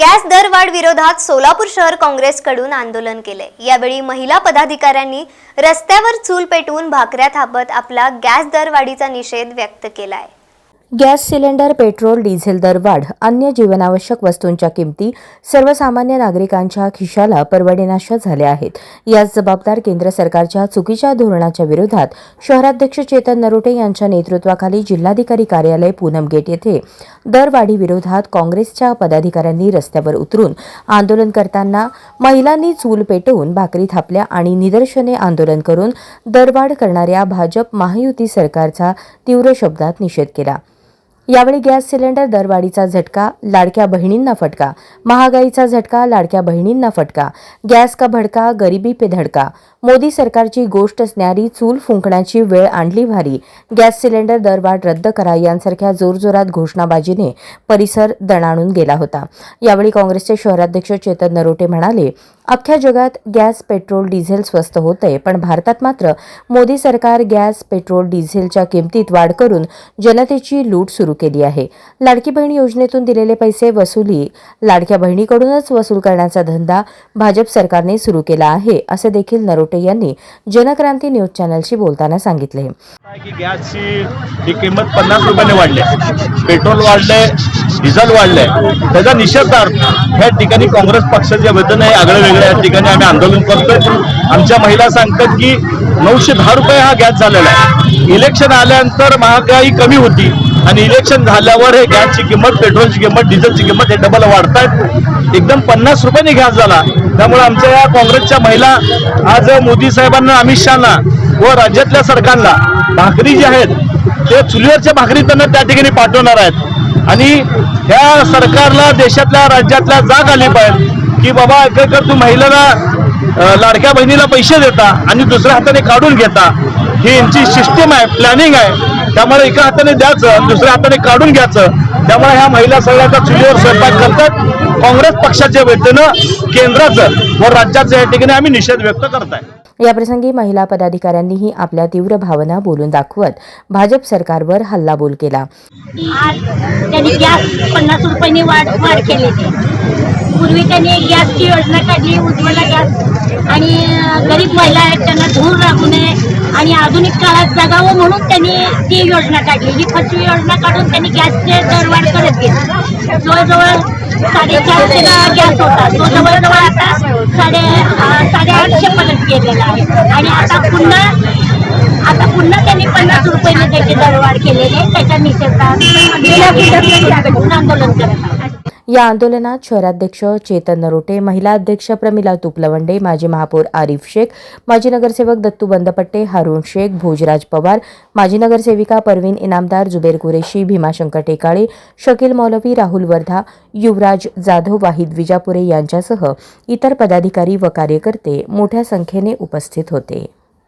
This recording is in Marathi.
गॅस दरवाढ विरोधात सोलापूर शहर काँग्रेसकडून आंदोलन केले. यावेळी महिला पदाधिकाऱ्यांनी रस्त्यावर चूल पेटवून भाकऱ्या थापत आपला गॅस दरवाढीचा निषेध व्यक्त केलाय. गॅस सिलेंडर पेट्रोल डिझेल दरवाढ अन्य जीवनावश्यक वस्तूंच्या किमती सर्वसामान्य नागरिकांच्या खिशाला परवडेनाशा झाल्या आहेत. यास जबाबदार केंद्र सरकारच्या चुकीच्या धोरणाच्या विरोधात शहराध्यक्ष चेतन नरोटे यांच्या नेतृत्वाखाली जिल्हाधिकारी कार्यालय पूनम गेट येथे दरवाढी विरोधात काँग्रेसच्या पदाधिकाऱ्यांनी रस्त्यावर उतरून आंदोलन करताना महिलांनी चूल पेटवून भाकरी थापल्या आणि निदर्शने आंदोलन करून दरवाढ करणाऱ्या भाजप महायुती सरकारचा तीव्र शब्दात निषेध केला. यावेळी गॅस सिलेंडर दरवाढीचा झटका लाडक्या बहिणींना फटका. महागाईचा झटका लाडक्या बहिणींना फटका. गॅस का भडका गरिबी पे धडका. मोदी सरकारची गोष्ट असणारी चूल फुंकण्याची वेळ आणली भारी. गॅस सिलेंडर दरवाढ रद्द करा यांसारख्या जोरजोरात घोषणाबाजीने परिसर दणाणून गेला होता. यावेळी काँग्रेसचे शहराध्यक्ष चेतन नरोटे म्हणाले अख्ख्या जगात गॅस पेट्रोल डिझेल स्वस्त होतंय पण भारतात मात्र मोदी सरकार गॅस पेट्रोल डिझेलच्या किमतीत वाढ करून जनतेची लूट सुरू केली आहे. लाडकी बहीण योजनेतून दिलेले पैसे वसुली लाडक्या बहिणीकडूनच वसूल करण्याचा धंदा भाजप सरकारने सुरू केला आहे असे देखील नरोटे यांनी जनक्रांती न्यूज चॅनलशी बोलताना सांगितले. गॅसची ही किंमत पन्नास रुपयाने वाढली पेट्रोल वाढले डिझेल वाढले त्याचा निषेधार्थ या ठिकाणी काँग्रेस पक्षाच्या वतीने आगळे वेगळे या ठिकाणी आम्ही आंदोलन करतोय. आमच्या महिला सांगतात की नऊशे दहा रुपये हा गॅस झालेला आहे. इलेक्शन आल्यानंतर महागाई कमी होती. आणि इलेक्शन झाल्यावर हे गॅसची किंमत पेट्रोलची किंमत डिझेलची किंमत हे डबल वाढतायत. एकदम पन्नास रुपयाने गॅस झाला. त्यामुळे आमच्या या काँग्रेसच्या महिला आज मोदी साहेबांना अमित शहाना व राज्यातल्या सरकारला भाकरी जी आहेत ते चुलीवरच्या भाकरी त्यांना त्या ठिकाणी पाठवणार आहेत. आणि ह्या सरकारला देशातल्या राज्यातल्या जाग आली पाहिजे की बाबा एकेकर तू महिलेला लाडक्या बहिणीला पैसे देता आणि दुसऱ्या हाताने काढून घेता ही यांची सिस्टीम आहे प्लॅनिंग आहे. त्यामुळे एका हाताने द्यायचं आणि दुसऱ्या हाताने काढून घ्यायचं. त्यामुळे ह्या महिला सगळ्याचा चुलीवर स्वयंपाक करतात. काँग्रेस पक्षाच्या वतीनं केंद्राचं व राज्याचं या ठिकाणी आम्ही निषेध व्यक्त करताय. याप्रसंगी महिला पदाधिकाऱ्यांनीही आपल्या तीव्र भावना बोलून दाखवत भाजप सरकारवर हल्लाबोल केला. त्यांनी गॅस पन्नास रुपयांनी वाढ वाढ केली पूर्वी त्यांनी गॅसची योजना काढली उज्ज्वला गॅस. आणि गरीब महिला आहेत त्यांना धूर लागू नये. आणि आधुनिक काळात जगावं म्हणून त्यांनी ती योजना काढली. ही फसवी योजना काढून त्यांनी गॅसचे दरवाढ करत गेली. जवळजवळ साडेचारशेला गॅस होता. तो जवळजवळ आता साडे अं, साडेआठशे पर्यंत गेलेला आहे. आणि आता पुन्हा आता पुन्हा त्यांनी पन्नास रुपयाने त्याची दरवाढ केलेली आहे. त्याच्या निषेधार्थ आंदोलन करत आहे. या आंदोलनात शहराध्यक्ष चेतन नरोटे महिला अध्यक्ष प्रमिला तुपलवंडे माजी महापौर आरिफ शेख माजी नगरसेवक दत्तू बंदपट्टे हारुण शेख भोजराज पवार माजी नगरसेविका परवीन इनामदार जुबेर कुरेशी भीमाशंकर टेकाळे शकील मौलवी राहुल वर्धा युवराज जाधव वाहिद विजापुरे यांच्यासह इतर पदाधिकारी व कार्यकर्ते मोठ्या संख्येने उपस्थित होते.